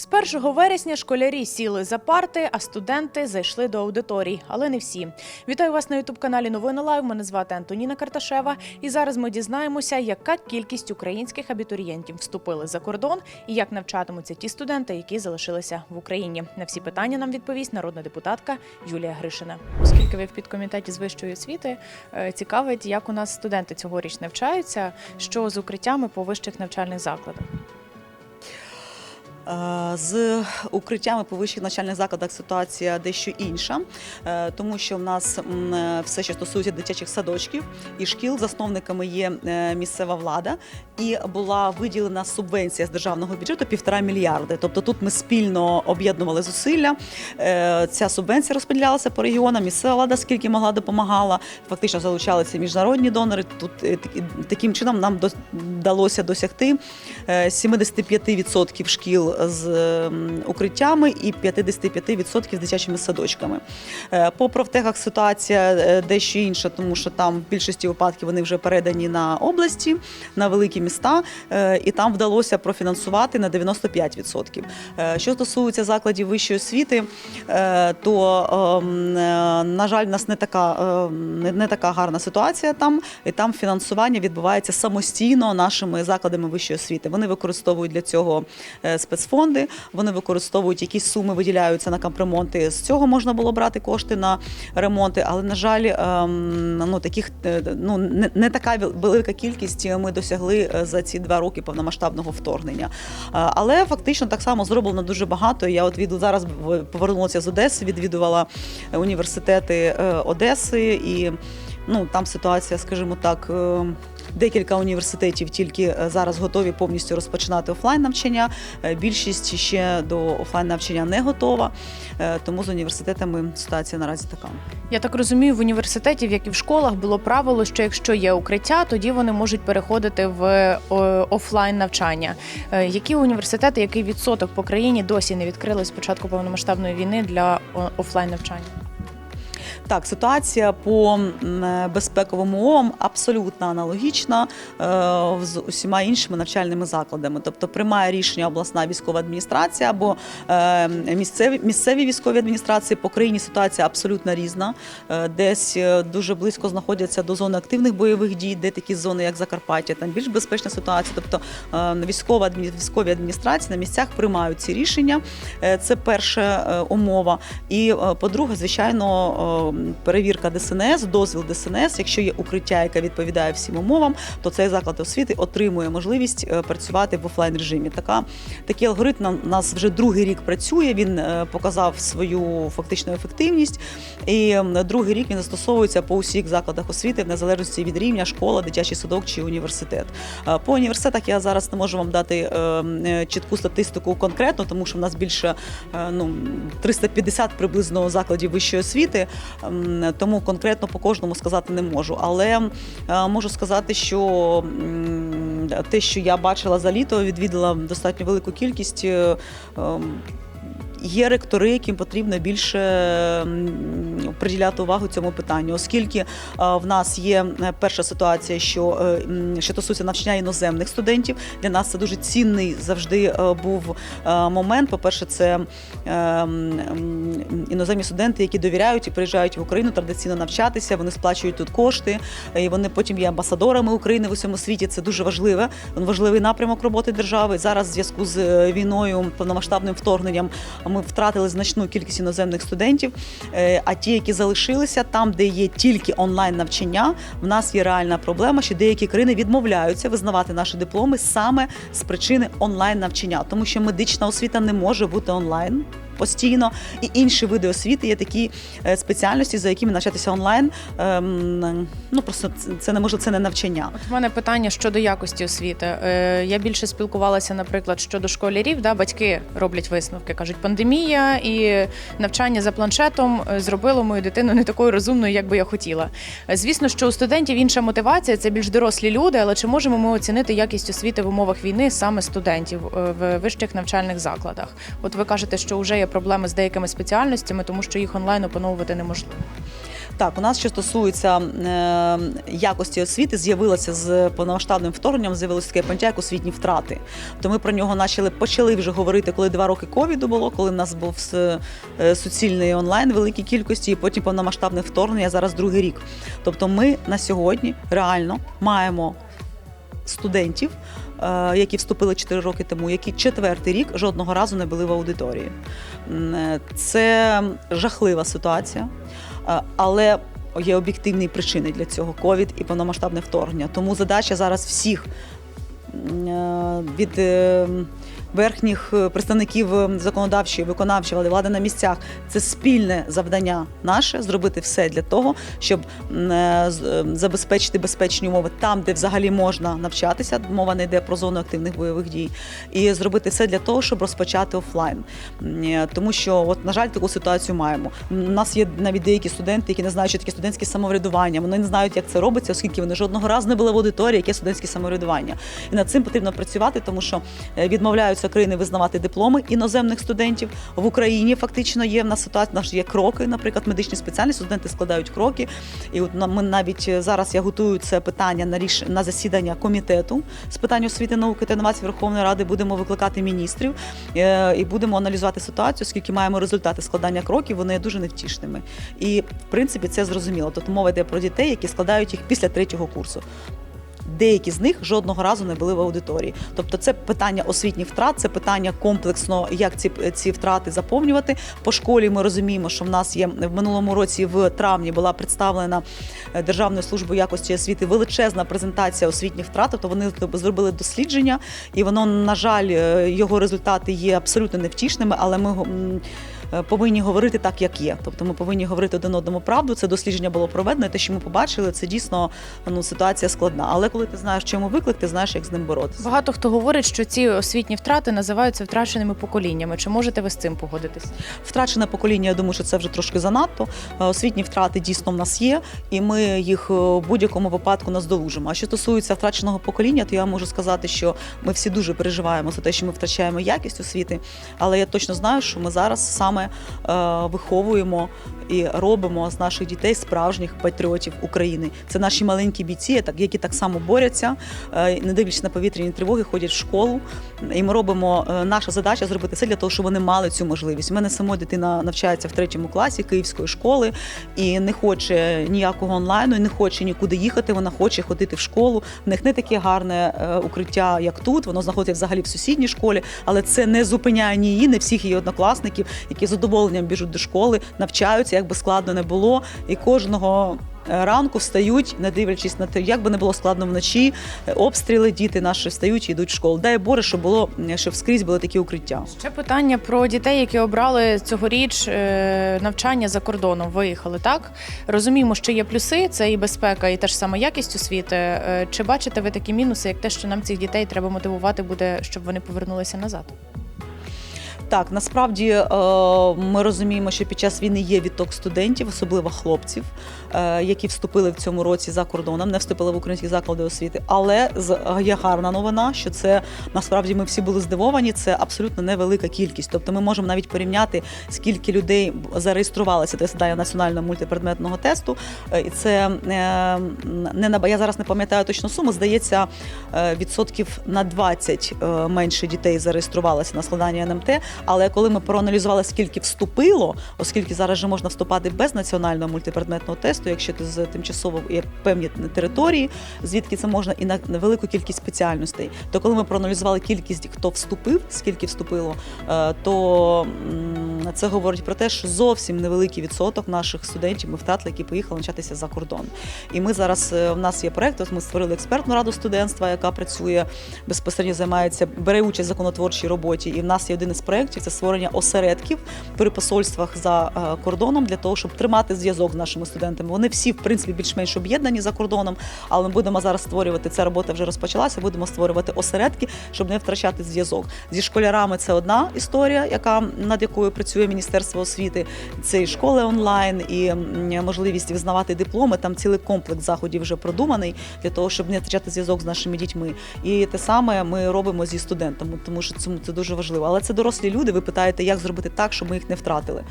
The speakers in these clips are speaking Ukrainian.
З 1 вересня школярі сіли за парти, а студенти зайшли до аудиторій, але не всі. Вітаю вас на ютуб-каналі Новини Лайв. Мене звати Антоніна Карташева. І зараз ми дізнаємося, яка кількість українських абітурієнтів вступили за кордон і як навчатимуться ті студенти, які залишилися в Україні. На всі питання нам відповість народна депутатка Юлія Гришина. Оскільки ви в підкомітеті з вищої освіти е, цікавить, як у нас студенти цьогоріч навчаються, що з укриттями по вищих навчальних закладах. Е, З укриттями по вищих навчальних закладах ситуація дещо інша, е, тому що в нас все, що стосується дитячих садочків і шкіл, засновниками є е, місцева влада, і була виділена субвенція з державного бюджету півтора мільярди. Тобто тут ми спільно об'єднували зусилля. Ця субвенція розподілялася по регіонам. Місцева влада скільки могла допомагала. Фактично залучалися міжнародні донори. Тут таким чином нам вдалося досягти е, 75% шкіл з укриттями і 55% з дитячими садочками. Е, По профтехах ситуація е, дещо інша, тому що там в більшості випадків вони вже передані на області, на великі міста, е, і там вдалося профінансувати на 95%. Е, Що стосується закладів вищої освіти, то ем, на жаль, в нас не така, не- така гарна ситуація там, і там фінансування відбувається самостійно нашими закладами вищої освіти. Вони використовують для цього е, спецфонди, вони використовують якісь суми, виділяються на капремонти. З цього можна було брати кошти на ремонти, але на жаль, ем, ну таких е, ну не, не така велика кількість ми досягли е, за ці два роки повномасштабного вторгнення. Е, Але фактично так само зроблено дуже багато. Я от від зараз повернулася з Одеси, відвідувала університети Одеси і. Ну там ситуація, скажімо так. Декілька університетів тільки е, зараз готові повністю розпочинати офлайн навчання. Е, Більшість ще до офлайн навчання не готова. Е, Тому з університетами ситуація наразі така. Я так розумію, в університеті, як і в школах, було правило, що якщо є укриття, тоді вони можуть переходити в офлайн навчання. Які університети, який відсоток по країні досі не відкрили з початку повномасштабної війни для офлайн навчання? Так, ситуація по е, безпековим умовам абсолютно аналогічна е, з усіма іншими навчальними закладами. Тобто приймає рішення обласна військова адміністрація або е, місцеві, місцеві військові адміністрації. По країні ситуація абсолютно різна. Десь дуже близько знаходяться до зони активних бойових дій, де такі зони, як Закарпаття, там більш безпечна ситуація. Тобто військова військові адміністрації на місцях приймають ці рішення. Це перша умова. І по-друге, звичайно, перевірка ДСНС, дозвіл ДСНС. Якщо є укриття, яке відповідає всім умовам, то цей заклад освіти отримує можливість е, працювати в офлайн режимі. Така такий алгоритм у нас вже другий рік працює. Він е, показав свою фактичну ефективність. І другий рік він застосовується по усіх закладах освіти в незалежності від рівня школа, дитячий садок чи університет. Е, По університетах я зараз не можу вам дати чітку статистику конкретно, тому що в нас більше ну 350 приблизно закладів вищої освіти. Тому конкретно по кожному сказати не можу. Але е, можу сказати, що те, що я бачила за літо, відвідала достатньо велику кількість. Ем, Є ректори, яким потрібно більше приділяти увагу цьому питанню, оскільки е, в нас є е, перша ситуація, що, е, що стосується навчання іноземних студентів. Для нас це дуже цінний завжди був момент. По-перше, це е, м, м, іноземні студенти, які довіряють і приїжджають в Україну традиційно навчатися. Вони сплачують тут кошти, і вони потім є амбасадорами України в усьому світі. Це дуже важливе, важливий напрямок роботи держави. Зараз в зв'язку з війною, повномасштабним вторгненням, ми втратили значну кількість іноземних студентів. Е, А ті, які залишилися там, де є тільки онлайн навчання, в нас є реальна проблема, що деякі країни відмовляються визнавати наші дипломи саме з причини онлайн навчання, тому що медична освіта не може бути онлайн. Постійно і інші види освіти є такі е, спеціальності, за якими навчатися онлайн. ем, Ну просто це- не може, це не навчання. От в мене питання щодо якості освіти. Е, Я більше спілкувалася, наприклад, щодо школярів. Да, батьки роблять висновки, кажуть, пандемія і навчання за планшетом е, зробило мою дитину не такою розумною, як би я хотіла. Звісно, що у студентів інша мотивація це більш дорослі люди, але чи можемо ми оцінити якість освіти в умовах війни саме студентів в вищих навчальних закладах? От ви кажете, що вже є проблеми з деякими спеціальностями, тому що їх онлайн опановувати неможливо. Так, у нас що стосується е, якості освіти, з'явилося з повномасштабним вторгненням, з'явилося таке поняття як освітні втрати. То ми про нього почали, почали вже говорити, коли два роки ковіду було, коли в нас був е, суцільний онлайн великій кількості, і потім повномасштабне вторгнення. Зараз другий рік. Тобто, ми на сьогодні реально маємо студентів, які вступили 4 роки тому, які четвертий рік жодного разу не були в аудиторії. Е, Це жахлива ситуація, е, але є об'єктивні причини для цього ковід і повномасштабне вторгнення. Тому задача зараз всіх е, від е, верхніх е, представників е, законодавчої, виконавчої влади, на місцях. Це спільне завдання наше зробити все для того, щоб е, забезпечити безпечні умови там, де взагалі можна навчатися. Мова не йде про зону активних бойових дій, і зробити все для того, щоб розпочати офлайн. Тому що, от на жаль, таку ситуацію маємо. У нас є навіть деякі студенти, які не знають, що таке студентське самоврядування. Вони не знають, як це робиться, оскільки вони жодного разу не були в аудиторії, яке студентське самоврядування. І над цим потрібно працювати, тому що е, відмовляються країни визнавати дипломи іноземних студентів. В Україні фактично є в нас ситуація, в нас є кроки, наприклад, медичні спеціальності, студенти складають кроки. І от ми навіть е, зараз я готую це питання на ріш на засідання комітету з питань освіти, науки та інновацій Верховної Ради. Будемо викликати міністрів е, і будемо аналізувати ситуацію, оскільки маємо результати складання кроків, вони є дуже невтішними. І в принципі це зрозуміло. Тобто мова йде про дітей, які складають їх після третього курсу. Деякі з них жодного разу не були в аудиторії. Тобто, це питання освітніх втрат, це питання комплексно, як ці, ці втрати заповнювати. По школі ми розуміємо, що в нас є в минулому році в травні була представлена е, Державною службою якості освіти величезна презентація освітніх втрат. Тобто вони зробили дослідження, і воно, на жаль, е, його результати є абсолютно невтішними, але ми повинні говорити так, як є. Тобто ми повинні говорити один одному правду. Це дослідження було проведено. і Те, що ми побачили, це дійсно ну, ситуація складна. Але коли ти знаєш, чому виклик, ти знаєш, як з ним боротися. Багато хто говорить, що ці освітні втрати називаються втраченими поколіннями. Чи можете ви з цим погодитися? Втрачене покоління, я думаю, що це вже трошки занадто. Е, Освітні втрати дійсно в нас є, і ми їх е, в будь-якому випадку наздолужимо. А що стосується втраченого покоління, то я можу сказати, що ми всі дуже переживаємо за те, що ми втрачаємо якість освіти. Але я точно знаю, що ми зараз саме е, виховуємо і робимо з наших дітей справжніх патріотів України. Це наші маленькі бійці, які так само борються, е, не дивлячись на повітряні тривоги, ходять в школу. І ми робимо е, наша задача зробити все для того, щоб вони мали цю можливість. У мене сама дитина навчається в третьому класі київської школи і не хоче ніякого онлайну, і не хоче нікуди їхати. Вона хоче ходити в школу. В них не таке гарне е, укриття, як тут. Воно знаходиться взагалі в сусідній школі, але це не зупиняє ні її, не всіх її однокласників, які задоволенням біжуть до школи, навчаються, як би складно не було, і кожного. е, Ранку встають, не дивлячись на те, як би не було складно вночі, е, обстріли, діти наші встають і йдуть в школу. Дай Боже, щоб було щоб скрізь були такі укриття. Ще питання про дітей, які обрали цьогоріч е, навчання за кордоном. Виїхали так. Розуміємо, що є плюси, це і безпека, і та ж сама якість освіти. Чи бачите ви такі мінуси, як те, що нам цих дітей треба мотивувати буде, щоб вони повернулися назад? Так, насправді е, ми розуміємо, що під час війни є відток студентів, особливо хлопців, е, які вступили в цьому році за кордоном, не вступили в українські заклади освіти. Але є гарна новина, що це насправді ми всі були здивовані. Це абсолютно невелика кількість. Тобто ми можемо навіть порівняти, скільки людей зареєструвалися до складання національного мультипредметного тесту. Е, І це не на я зараз не пам'ятаю точну суму. Здається, відсотків на 20 е, менше дітей зареєструвалося на складання НМТ. Але коли ми проаналізували, скільки вступило, оскільки зараз же можна вступати без національного мультипредметного тесту, якщо ти з тимчасово є певні території, звідки це можна і на велику кількість спеціальностей. То коли ми проаналізували кількість, хто вступив, скільки вступило, е, то це говорить про те, що зовсім невеликий відсоток наших студентів ми втратили, які поїхали навчатися за кордон. І ми зараз е, в нас є проект. Ми створили експертну раду студентства, яка працює безпосередньо займається, бере участь в законотворчій роботі. І в нас є один із проєктів це створення осередків при посольствах за е, кордоном для того, щоб тримати зв'язок з нашими студентами. Вони всі, в принципі, більш-менш об'єднані за кордоном, але ми будемо зараз створювати ця робота вже розпочалася. Будемо створювати осередки, щоб не втрачати зв'язок. Зі школярами це одна історія, яка над якою працює Міністерства освіти. Це і школи онлайн, і можливість визнавати дипломи. Там цілий комплекс заходів вже продуманий для того, щоб не втрачати зв'язок з нашими дітьми. І те саме ми робимо зі студентами, тому що це, це дуже важливо. Але це дорослі люди. Ви питаєте, як зробити так, щоб ми їх не втратили.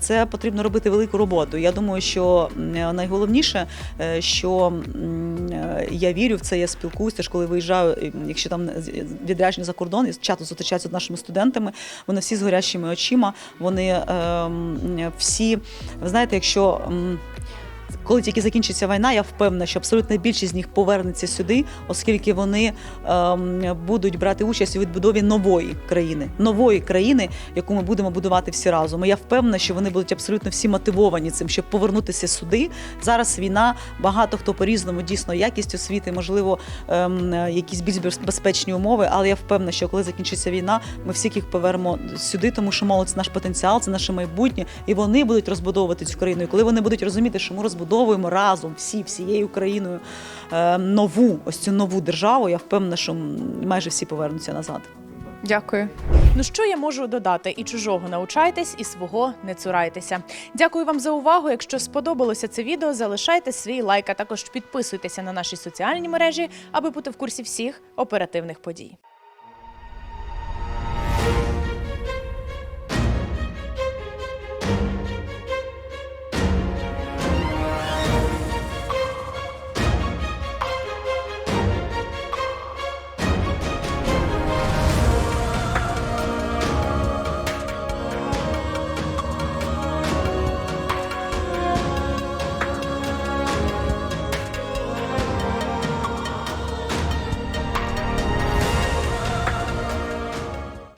Це потрібно робити велику роботу. Я думаю, що найголовніше, е, що я вірю в це, я спілкуюся. Коли виїжджаю, якщо там відрядження за кордон, і часто зустрічаюся з нашими студентами. Вони всі з горящими очима. Вони ем, всі, ви знаєте, якщо. Коли тільки закінчиться війна, я впевнена, що абсолютна більшість з них повернеться сюди, оскільки вони ем, будуть брати участь у відбудові нової країни, нової країни, яку ми будемо будувати всі разом. І я впевнена, що вони будуть абсолютно всі мотивовані цим, щоб повернутися сюди. Зараз війна, багато хто по-різному дійсно якість освіти, можливо, ем, якісь більш безпечні умови. Але я впевнена, що коли закінчиться війна, ми всіх їх повернемо сюди, тому що молодь це наш потенціал, це наше майбутнє, і вони будуть розбудовувати цю країну. І коли вони будуть розуміти, що ми розбудовуємо разом всі, всією Україною е, нову, ось цю нову державу, я впевнена, що майже всі повернуться назад. Дякую. Ну що я можу додати? І чужого навчайтесь, і свого не цурайтеся. Дякую вам за увагу. Якщо сподобалося це відео, залишайте свій лайк, а також підписуйтеся на наші соціальні мережі, аби бути в курсі всіх оперативних подій.